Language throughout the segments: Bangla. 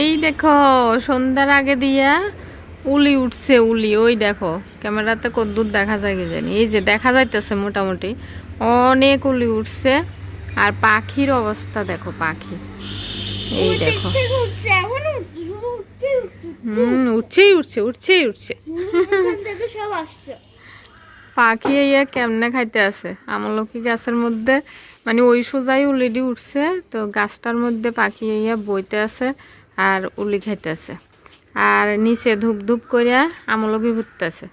এই দেখো সন্ধ্যার আগে দিয়া উলি উঠছে উলি। ওই দেখো ক্যামেরাতে কদ্দূর দেখা যায় কি জানি। এই যে দেখা যাইতেছে মোটামুটি অনেক উলি উঠছে। আর পাখির অবস্থা দেখো পাখি। এই দেখো। হুম উঠছেই উঠছে উঠছেই উঠছে। সব আসছে। পাখি ইয়া কেমনে খাইতে আছে? আমলকি গাছের মধ্যে মানে ওই সোজাই উলিডি উঠছে, তো গাছটার মধ্যে পাখি ইয়া বইতে আছে আর উলি খাইতে আছে। আর নিচে ধূপ ধূপ করিয়া আমলকি ভুটতেছে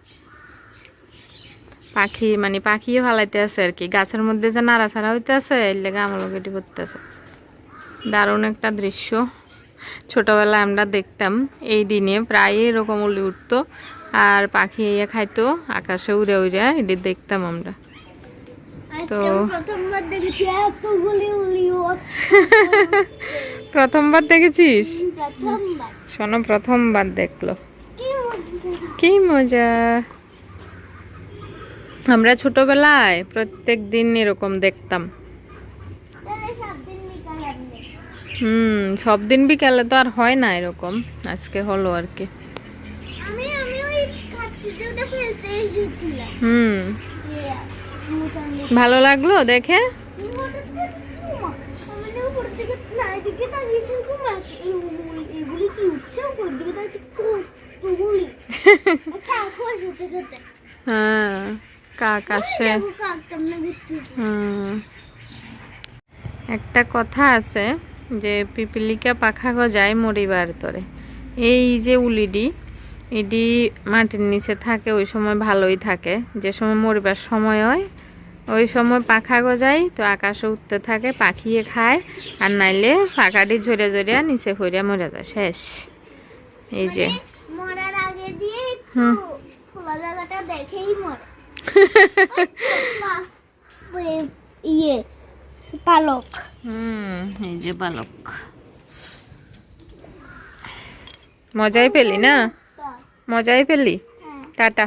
পাখি মানে পাখিও ফালাইতে আছে আর কি। গাছের মধ্যে যে নাড়াছাড়া হইতে আছে, এর লেগে আমলকিটি করতেছে দারুণ একটা দৃশ্য। ছোটবেলায় আমরা দেখতাম, এই দিনে প্রায় এরকম উলি উঠতো। আর পাখি ইয়ে খাইতো আকাশে উড়ে উড়ে এটি দেখতাম আমরা। তো- প্রথমবার দেখেছিস? প্রথমবার। শোনো প্রথমবার দেখল। কি মজা। আমরা ছোটবেলায় প্রত্যেক দিন এরকম দেখতাম। হুম সব দিন বিকালে তো আর হয় না এরকম। আজকে হলো আর কি। হুম। ভালো লাগল দেখে? হ্যাঁ কাক আসে। একটা কথা আছে যে পিপিলিকা পাখা গজায় মরিবার তরে। এই যে উলিডি এডি মাটির নিচে থাকে ওই সময় ভালোই থাকে। যে সময় মরিবার সময় হয় ওই সময় পাখা গজায় তো আকাশে উঠতে থাকে পাখিয়ে খায় আর নাইলে পাখাটি ঝরে ঝরিয়া নিচে ফরিয়া মরে যায় শেষ। এই যে। ওই- ইয়ে পালক। হুম এই যে বালক মজাই পেলি না? মজাই পেলি? হ্যাঁ। টাটা।